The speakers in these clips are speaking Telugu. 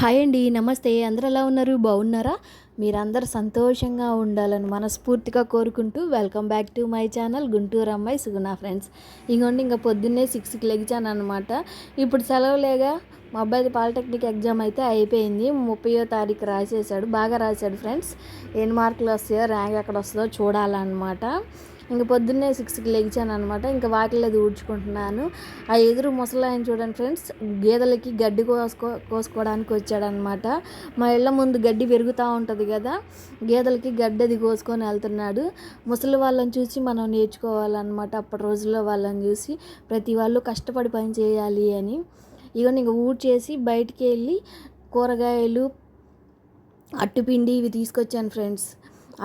హాయ్ అండి నమస్తే. అందరు ఎలా ఉన్నారు? బాగున్నారా? మీరందరూ సంతోషంగా ఉండాలని మనస్ఫూర్తిగా కోరుకుంటూ welcome back to my channel Guntur అమ్మాయి సుగుణ ఫ్రెండ్స్ ఇంకోండి ఇంకా పొద్దున్నే సిక్స్కి లెగిచాను అనమాట ఇప్పుడు సెలవులేగా మా అబ్బాయిది పాలిటెక్నిక్ ఎగ్జామ్ అయితే అయిపోయింది. ముప్పయో తారీఖు రాసేసాడు బాగా రాశాడు ఫ్రెండ్స్ ఎన్ని మార్కులు వస్తాయో ర్యాంక్ ఎక్కడ వస్తుందో చూడాలన్నమాట. ఇంక పొద్దున్నే సిక్స్కి లెగిచాను అనమాట ఇంకా వాకిలేదు ఊడ్చుకుంటున్నాను. ఆ ఎదురు ముసలాయన చూడండి ఫ్రెండ్స్ గేదెలకి గడ్డి కోసుకో కోసుకోవడానికి వచ్చాడనమాట మా ఇళ్ళ ముందు గడ్డి పెరుగుతూ ఉంటుంది కదా గేదెలకి గడ్డి అది కోసుకొని వెళ్తున్నాడు. ముసలి వాళ్ళని చూసి మనం నేర్చుకోవాలన్నమాట అప్పటి రోజుల్లో వాళ్ళని చూసి. ప్రతి వాళ్ళు కష్టపడి పని చేయాలి అని. ఇవన్నీ ఇంక ఊడ్చేసి బయటికి వెళ్ళి కూరగాయలు అట్టుపిండి ఇవి తీసుకొచ్చాను ఫ్రెండ్స్.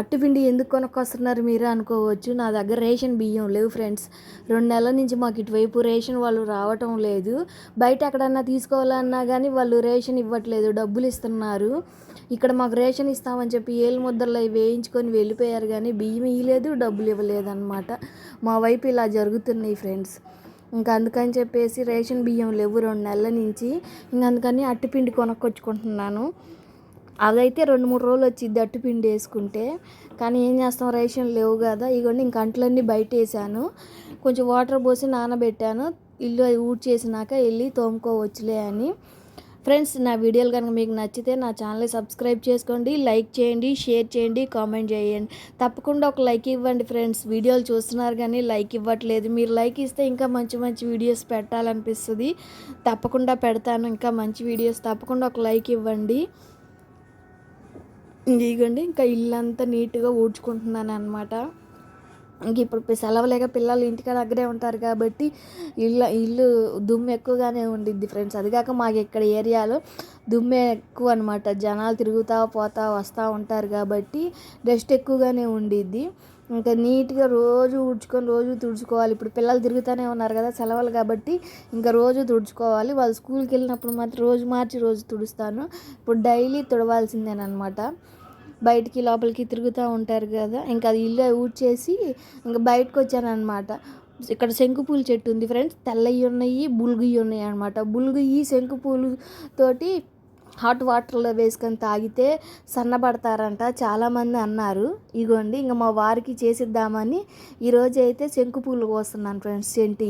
అట్టుపిండి ఎందుకు కొనుక్కొస్తున్నారు మీరు అనుకోవచ్చు. నా దగ్గర రేషన్ బియ్యం లేవు ఫ్రెండ్స్. రెండు నెలల నుంచి మాకు ఇటువైపు రేషన్ వాళ్ళు రావటం లేదు. బయట ఎక్కడన్నా తీసుకోవాలన్నా కానీ వాళ్ళు రేషన్ ఇవ్వట్లేదు. డబ్బులు ఇస్తున్నారు. ఇక్కడ మాకు రేషన్ ఇస్తామని చెప్పి ఏలు ముద్దలు వేయించుకొని వెళ్ళిపోయారు కానీ బియ్యం ఇవ్వలేదు డబ్బులు ఇవ్వలేదు అనమాట మా వైపు ఇలా జరుగుతున్నాయి ఫ్రెండ్స్. ఇంకా అందుకని చెప్పేసి రేషన్ బియ్యం లేవు రెండు నెలల నుంచి. ఇంకా అందుకని అట్టుపిండి కొనుక్కొచ్చుకుంటున్నాను. అదైతే రెండు మూడు రోజులు వచ్చింది అట్టుపిండి వేసుకుంటే. కానీ ఏం చేస్తాం రేషన్ లేవు కదా. ఇగోండి ఇంక అంట్లన్నీ బయట వేసాను. కొంచెం వాటర్ పోసి నానబెట్టాను. ఇల్లు అది ఊడ్చేసినాక వెళ్ళి తోముకోవచ్చులే అని. ఫ్రెండ్స్ నా వీడియోలు కనుక మీకు నచ్చితే నా ఛానల్ని సబ్స్క్రైబ్ చేసుకోండి లైక్ చేయండి షేర్ చేయండి కామెంట్ చేయండి. తప్పకుండా ఒక లైక్ ఇవ్వండి ఫ్రెండ్స్. వీడియోలు చూస్తున్నారు కానీ లైక్ ఇవ్వట్లేదు. మీరు లైక్ ఇస్తే ఇంకా మంచి మంచి వీడియోస్ పెట్టాలనిపిస్తుంది. తప్పకుండా పెడతాను ఇంకా మంచి వీడియోస్. తప్పకుండా ఒక లైక్ ఇవ్వండి. ఇదిగోండి ఇంకా ఇల్లంతా నీట్గా ఊడ్చుకుంటున్నాను అనమాట ఇంక ఇప్పుడు సెలవులేక పిల్లలు ఇంటికి దగ్గరే ఉంటారు కాబట్టి ఇల్లు ఇల్లు దుమ్ము ఎక్కువగానే ఉండిద్ది ఫ్రెండ్స్. అది కాక మాకు ఇక్కడ ఏరియాలో దుమ్మే ఎక్కువ అనమాట జనాలు తిరుగుతూ పోతా వస్తూ ఉంటారు కాబట్టి డస్ట్ ఎక్కువగానే ఉండిద్ది. ఇంకా నీట్గా రోజు ఊడ్చుకొని రోజు తుడుచుకోవాలి. ఇప్పుడు పిల్లలు తిరుగుతూనే ఉన్నారు కదా సెలవులు కాబట్టి ఇంకా రోజు తుడుచుకోవాలి. వాళ్ళు స్కూల్కి వెళ్ళినప్పుడు మాత్రం రోజు మార్చి రోజు తుడుస్తాను. ఇప్పుడు డైలీ తుడవాల్సిందేనమాట బయటికి లోపలికి తిరుగుతూ ఉంటారు కదా ఇంకా అది ఇల్లు ఊడ్చేసి ఇంకా బయటకు వచ్చానమాట ఇక్కడ శంకుపూల చెట్టు ఉంది ఫ్రెండ్స్ తెల్లవి ఉన్నాయి బులుగుయి ఉన్నాయి అనమాట బులుగుయి శంకుపూలు తోటి హాట్ వాటర్లో వేసుకొని తాగితే సన్నబడతారంట చాలామంది అన్నారు. ఇగోండి ఇంకా మా వారికి చేసిద్దామని ఈరోజు అయితే శంకుపూలు కోస్తున్నాను ఫ్రెండ్స్ సెంటి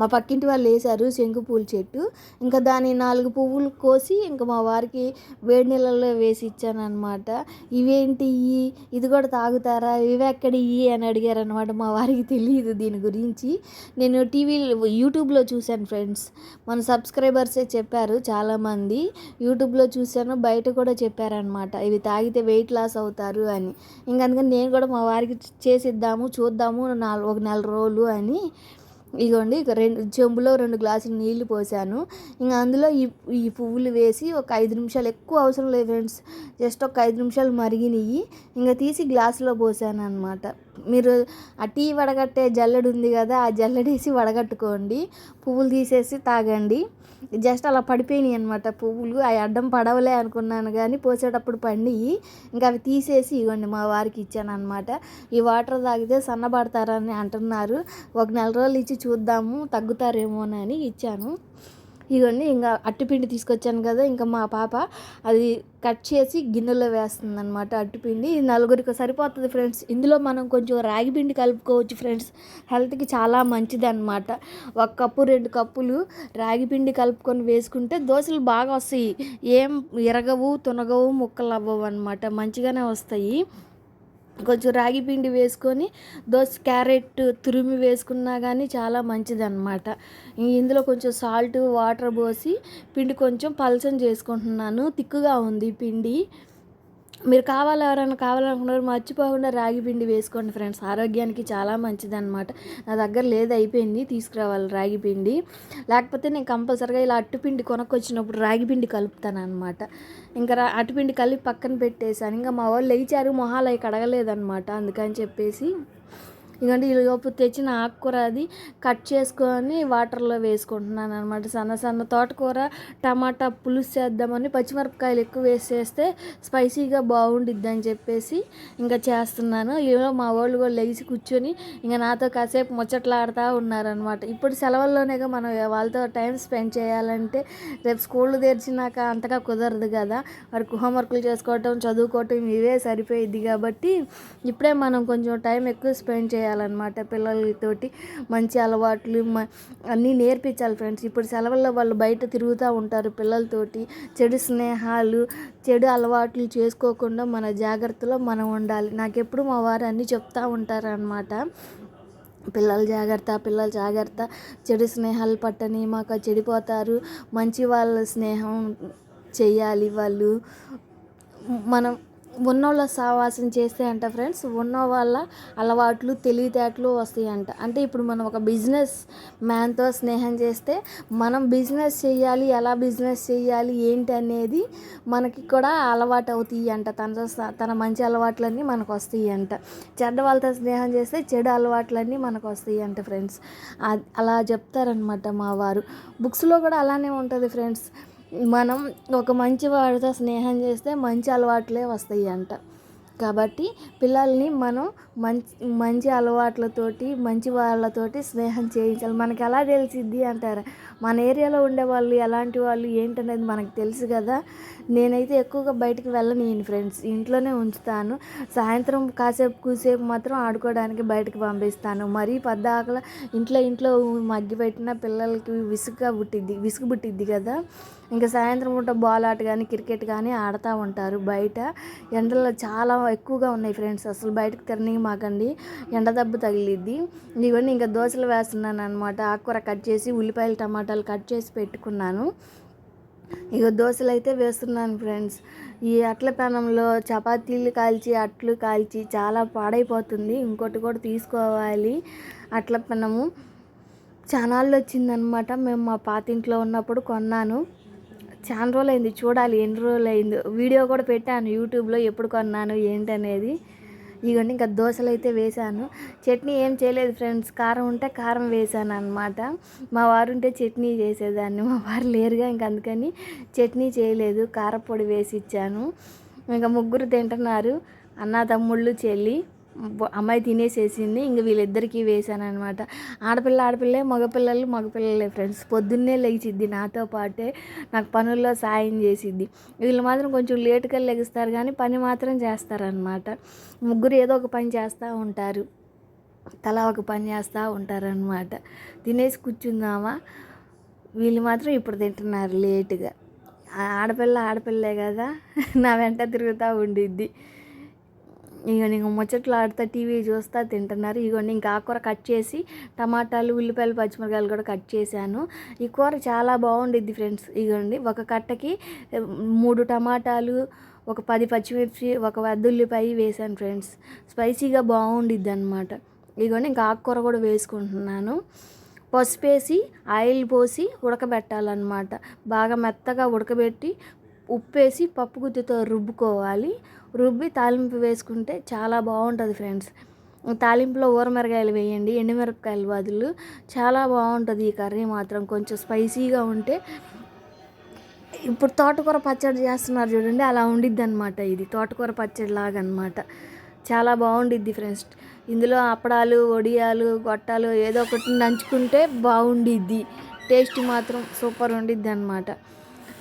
మా పక్కింటి వాళ్ళు వేశారు శంకు పూల చెట్టు. ఇంకా దాని నాలుగు పువ్వులు కోసి ఇంకా మా వారికి వేడి నీళ్ళల్లో వేసి ఇచ్చాను అనమాట ఇవేంటి ఇది కూడా తాగుతారా? ఇవి ఎక్కడ ఇవి అని అడిగారు అనమాట మా వారికి తెలియదు దీని గురించి. నేను టీవీ యూట్యూబ్లో చూశాను ఫ్రెండ్స్. మన సబ్స్క్రైబర్సే చెప్పారు చాలామంది. యూట్యూబ్లో చూశాను బయట కూడా చెప్పారనమాట ఇవి తాగితే వెయిట్ లాస్ అవుతారు అని. ఇంకా అందుకని నేను కూడా మా వారికి చేసిద్దాము చూద్దాము నాలుగు ఒక నెల రోజులు అని ఇగోండి ఇక రెండు చెంబులో రెండు గ్లాసులు నీళ్ళు పోసాను. ఇంకా అందులో ఈ ఈ పువ్వులు వేసి ఒక ఐదు నిమిషాలు ఎక్కువ అవసరం లేదు ఫ్రెండ్స్. జస్ట్ ఒక ఐదు నిమిషాలు మరిగినవి ఇంకా తీసి గ్లాసులో పోసాను అనమాట మీరు ఆ టీ వడగట్టే జల్లెడు ఉంది కదా ఆ జల్లెడేసి వడగట్టుకోండి. పువ్వులు తీసేసి తాగండి. జస్ట్ అలా పడిపోయినాయి అనమాట పువ్వులు. అవి అడ్డం పడవలే అనుకున్నాను కానీ పోసేటప్పుడు పండియి. ఇంకా అవి తీసేసి ఇవ్వండి మా వారికి ఇచ్చాను అనమాట ఈ వాటర్ తాగితే సన్నబడతారని అంటున్నారు. ఒక నెల రోజులు ఇచ్చి చూద్దాము తగ్గుతారేమోనని ఇచ్చాను. ఇవన్నీ ఇంకా అట్టుపిండి తీసుకొచ్చాను కదా ఇంకా మా పాప అది కట్ చేసి గిన్నెలో వేస్తుంది అనమాట అట్టుపిండి నలుగురికి సరిపోతుంది ఫ్రెండ్స్. ఇందులో మనం కొంచెం రాగి పిండి కలుపుకోవచ్చు ఫ్రెండ్స్. హెల్త్కి చాలా మంచిది అనమాట ఒక కప్పు రెండు కప్పులు రాగి పిండి కలుపుకొని వేసుకుంటే దోశలు బాగా వస్తాయి. ఏం ఎరగవు తునగవు ముక్కలు అవ్వవు అనమాట మంచిగానే వస్తాయి. కొంచెం రాగి పిండి వేసుకొని దోశ క్యారెట్ తురిమి వేసుకున్నా కానీ చాలా మంచిదన్నమాట. ఇందులో కొంచెం సాల్ట్ వాటర్ పోసి పిండి కొంచెం పలసం చేసుకుంటున్నాను. తిక్కుగా ఉంది పిండి. మీరు కావాలి ఎవరైనా కావాలనుకున్నారు మర్చిపోకుండా రాగి పిండి వేసుకోండి ఫ్రెండ్స్. ఆరోగ్యానికి చాలా మంచిది అనమాట నా దగ్గర లేదు అయిపోయింది తీసుకురావాలి రాగి పిండి. లేకపోతే నేను కంపల్సరిగా ఇలా అట్టుపిండి కొనుక్కొచ్చినప్పుడు రాగి పిండి కలుపుతాను అనమాట ఇంకా అటుపిండి కలిపి పక్కన పెట్టేశాను. ఇంకా మా వాళ్ళు లేచారు మొహాలు అవి కడగలేదన్నమాట. అందుకని చెప్పేసి ఎందుకంటే ఈ తెచ్చిన ఆకుకూర అది కట్ చేసుకొని వాటర్లో వేసుకుంటున్నాను అనమాట సన్న సన్న తోటకూర టమాటా పులుసు చేద్దామని పచ్చిమిరపకాయలు ఎక్కువ వేసి చేస్తే స్పైసీగా బాగుండిద్ది అని చెప్పేసి ఇంకా చేస్తున్నాను. ఈలో మా వాళ్ళు కూడా లేచి కూర్చొని ఇంకా నాతో కాసేపు ముచ్చట్లాడుతూ ఉన్నారనమాట ఇప్పుడు సెలవుల్లోనేగా మనం వాళ్ళతో టైం స్పెండ్ చేయాలంటే రేపు స్కూళ్ళు తెరిచినాక అంతగా కుదరదు కదా. వారికి హోంవర్క్లు చేసుకోవటం చదువుకోవటం ఇవే సరిపోయిద్ది కాబట్టి ఇప్పుడే మనం కొంచెం టైం ఎక్కువ స్పెండ్ చేయాలన్నమాట పిల్లలతోటి. మంచి అలవాట్లు అన్నీ నేర్పించాలి ఫ్రెండ్స్. ఇప్పుడు సెలవుల్లో వాళ్ళు బయట తిరుగుతూ ఉంటారు పిల్లలతోటి. చెడు స్నేహాలు చెడు అలవాట్లు చేసుకోకుండా మన జాగ్రత్తలో మనం ఉండాలి. నాకెప్పుడు మా వారు అన్నీ చెప్తూ ఉంటారనమాట పిల్లల జాగ్రత్త పిల్లల జాగ్రత్త. చెడు స్నేహాలు పట్టని మాకు చెడిపోతారు. మంచి వాళ్ళ స్నేహం చేయాలి వాళ్ళు. మనం ఉన్నోళ్ళ సావాసం చేస్తే అంట ఫ్రెండ్స్ ఉన్న వాళ్ళ అలవాట్లు తెలివితేటలు వస్తాయి అంట అంటే ఇప్పుడు మనం ఒక బిజినెస్ మ్యాన్తో స్నేహం చేస్తే మనం బిజినెస్ చేయాలి ఎలా బిజినెస్ చేయాలి ఏంటి అనేది మనకి కూడా అలవాటు అవుతాయి అంట తన తన మంచి అలవాట్లన్నీ మనకు వస్తాయి అంట చెడ్డ వాళ్ళతో స్నేహం చేస్తే చెడు అలవాట్లన్నీ మనకు వస్తాయి అంట ఫ్రెండ్స్ అలా చెప్తారనమాట మా వారు. బుక్స్లో కూడా అలానే ఉంటుంది ఫ్రెండ్స్. మనం ఒక మంచి వాడితో స్నేహం చేస్తే మంచి అలవాట్లే వస్తాయి అంట. కాబట్టి పిల్లల్ని మనం మంచి మంచి అలవాట్లతోటి మంచి వాళ్ళతోటి స్నేహం చేయించాలి. మనకి ఎలా తెలిసిద్ది అంటారు? మన ఏరియాలో ఉండే వాళ్ళు ఎలాంటి వాళ్ళు ఏంటనేది మనకు తెలుసు కదా. నేనైతే ఎక్కువగా బయటికి నేను ఫ్రెండ్స్. ఇంట్లోనే ఉంచుతాను. సాయంత్రం కాసేపు కూసేపు మాత్రం ఆడుకోవడానికి బయటకు పంపిస్తాను. మరీ పద్దాకల ఇంట్లో ఇంట్లో మగ్గి పెట్టిన పిల్లలకి విసుగుగా పుట్టిద్ది విసుగు పుట్టిద్ది కదా. ఇంకా సాయంత్రం పూట బాల్ ఆట కానీ క్రికెట్ కానీ ఆడుతూ ఉంటారు బయట. ఎండలో చాలా ఎక్కువగా ఉన్నాయి ఫ్రెండ్స్. అసలు బయటకు తిరని మాకండి. ఎండ దెబ్బ తగిలిద్ది. ఇవన్నీ ఇంకా దోశలు వేస్తున్నాను అనమాట ఆకుకూర కట్ చేసి ఉల్లిపాయలు టమాటాలు కట్ చేసి పెట్టుకున్నాను. ఇక దోశలు అయితే వేస్తున్నాను ఫ్రెండ్స్. ఈ అట్ల పెనంలో చపాతీలు కాల్చి అట్లు కాల్చి చాలా పాడైపోతుంది. ఇంకోటి కూడా తీసుకోవాలి. అట్ల పెనము చానాళ్ళు వచ్చిందనమాట మేము మా పాతింట్లో ఉన్నప్పుడు కొన్నాను. చాలా రోజులు అయింది చూడాలి ఎన్ని రోజులు అయింది వీడియో కూడా పెట్టాను యూట్యూబ్లో ఎప్పుడు కొన్నాను ఏంటనేది. ఇవన్నీ ఇంకా దోశలు అయితే వేశాను. చట్నీ ఏం చేయలేదు ఫ్రెండ్స్ కారం ఉంటే కారం వేశాను అనమాట మా వారు ఉంటే చట్నీ చేసేదాన్ని మా వారు లేరుగా ఇంక అందుకని చట్నీ చేయలేదు కారపొడి వేసి ఇచ్చాను. ఇంకా ముగ్గురు తింటున్నారు అన్న తమ్ముళ్ళు చెల్లి. అమ్మాయి తినేసేసింది ఇంక వీళ్ళిద్దరికీ వేసాను అనమాట ఆడపిల్ల ఆడపిల్లే మగపిల్లలు మగపిల్లలే ఫ్రెండ్స్ పొద్దున్నే లేచిద్ది నాతో పాటే నాకు పనుల్లో సాయం చేసిద్ది. వీళ్ళు మాత్రం కొంచెం లేటుగా లెగిస్తారు కానీ పని మాత్రం చేస్తారనమాట. ముగ్గురు ఏదో ఒక పని చేస్తూ ఉంటారు. తలా ఒక పని చేస్తూ ఉంటారనమాట. తినేసి కూర్చుందామా? వీళ్ళు మాత్రం ఇప్పుడు తింటున్నారు లేటుగా ఆడపిల్ల ఆడపిల్లే కదా. నా వెంట తిరుగుతూ ఉండిద్ది. ఇక నేను ముచ్చట్లు ఆడుతా టీవీ చూస్తా తింటున్నారు. ఇగోండి ఇంకా కూర కట్ చేసి టమాటాలు ఉల్లిపాయలు పచ్చిమిరకాయలు కూడా కట్ చేశాను. ఈ కూర చాలా బాగుండిద్ది ఫ్రెండ్స్. ఇగోండి ఒక కట్టకి మూడు టమాటాలు ఒక పది పచ్చిమిర్చి ఒక వద్ద ఉల్లిపాయ వేసాను ఫ్రెండ్స్. స్పైసీగా బాగుండిద్ది అనమాట ఇగోండి ఇంకా ఆకుకూర కూడా వేసుకుంటున్నాను. పసుపు వేసి ఆయిల్ పోసి ఉడకబెట్టాలన్నమాట. బాగా మెత్తగా ఉడకబెట్టి ఉప్పేసి పప్పు గుత్తితో రుబ్బుకోవాలి. రుబ్బి తాలింపు వేసుకుంటే చాలా బాగుంటుంది ఫ్రెండ్స్. తాలింపులో ఊరమిరకాయలు వేయండి ఎండుమిరపకాయలు బదులు. చాలా బాగుంటుంది ఈ కర్రీ మాత్రం. కొంచెం స్పైసీగా ఉంటే ఇప్పుడు తోటకూర పచ్చడి చేస్తున్నారు చూడండి అలా ఉండిద్ది అనమాట ఇది. తోటకూర పచ్చడి లాగా అనమాట చాలా బాగుండిద్ది ఫ్రెండ్స్. ఇందులో అప్పడాలు వడియాలు గొట్టాలు ఏదో ఒకటి నంచుకుంటే బాగుండిద్ది. టేస్ట్ మాత్రం సూపర్ ఉండిద్ది అనమాట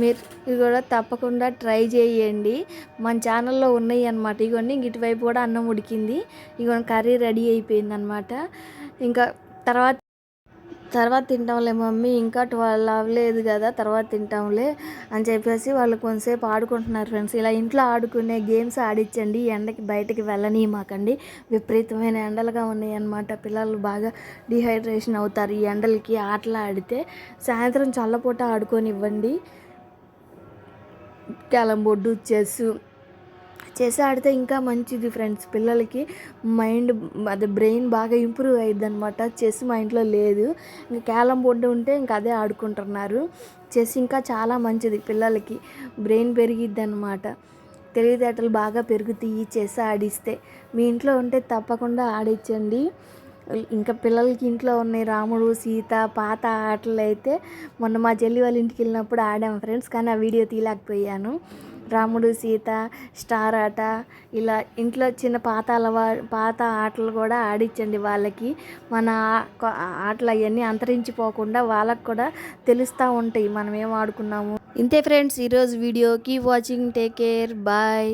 మీరు కూడా తప్పకుండా ట్రై చేయండి. మన ఛానల్లో ఉన్నాయి అనమాట ఇవన్నీ ఇటువైపు కూడా అన్నం ఉడికింది. ఇవన్నీ కర్రీ రెడీ అయిపోయింది అనమాట ఇంకా తర్వాత తర్వాత తింటాంలే మమ్మీ. ఇంకా ట్వెల్వ్ అవ్వలేదు కదా తర్వాత తింటాంలే అని చెప్పేసి వాళ్ళు కొంతసేపు ఆడుకుంటున్నారు ఫ్రెండ్స్. ఇలా ఇంట్లో ఆడుకునే గేమ్స్ ఆడించండి ఎండకి బయటకి వెళ్ళని మాకండి. విపరీతమైన ఎండలుగా ఉన్నాయన్నమాట పిల్లలు బాగా డిహైడ్రేషన్ అవుతారు ఈ ఎండలకి ఆటలు ఆడితే. సాయంత్రం చల్లపూట ఆడుకొని ఇవ్వండి. క్యాలం బోర్డు చెస్. చెస్ ఆడితే ఇంకా మంచిది ఫ్రెండ్స్. పిల్లలకి మైండ్ అదే బ్రెయిన్ బాగా ఇంప్రూవ్ అయ్యిద్ది అనమాట చెస్ మా ఇంట్లో లేదు. ఇంకా క్యాలం బోర్డు ఉంటే ఇంకా అదే ఆడుకుంటున్నారు. చెస్ ఇంకా చాలా మంచిది పిల్లలకి. బ్రెయిన్ పెరిగిద్ది అనమాట తెలివితేటలు బాగా పెరుగుతాయి చెస్ ఆడిస్తే. మీ ఇంట్లో ఉంటే తప్పకుండా ఆడించండి ఇంకా పిల్లలకి ఇంట్లో ఉన్నాయి రాముడు సీత పాత ఆటలు అయితే మొన్న మా చెల్లి వాళ్ళ ఇంటికి వెళ్ళినప్పుడు ఆడాము ఫ్రెండ్స్ కానీ ఆ వీడియో తీయలేకపోయాను. రాముడు సీత స్టార్ ఆట ఇలా ఇంట్లో చిన్న పాత అలవా పాత ఆటలు కూడా ఆడించండి వాళ్ళకి. మన ఆటలు అవన్నీ అంతరించిపోకుండా వాళ్ళకు కూడా తెలుస్తూ ఉంటాయి. మనం ఏం ఆడుకున్నాము. ఇంతే ఫ్రెండ్స్ ఈరోజు వీడియో కీ వాచింగ్ టేక్ కేర్ బాయ్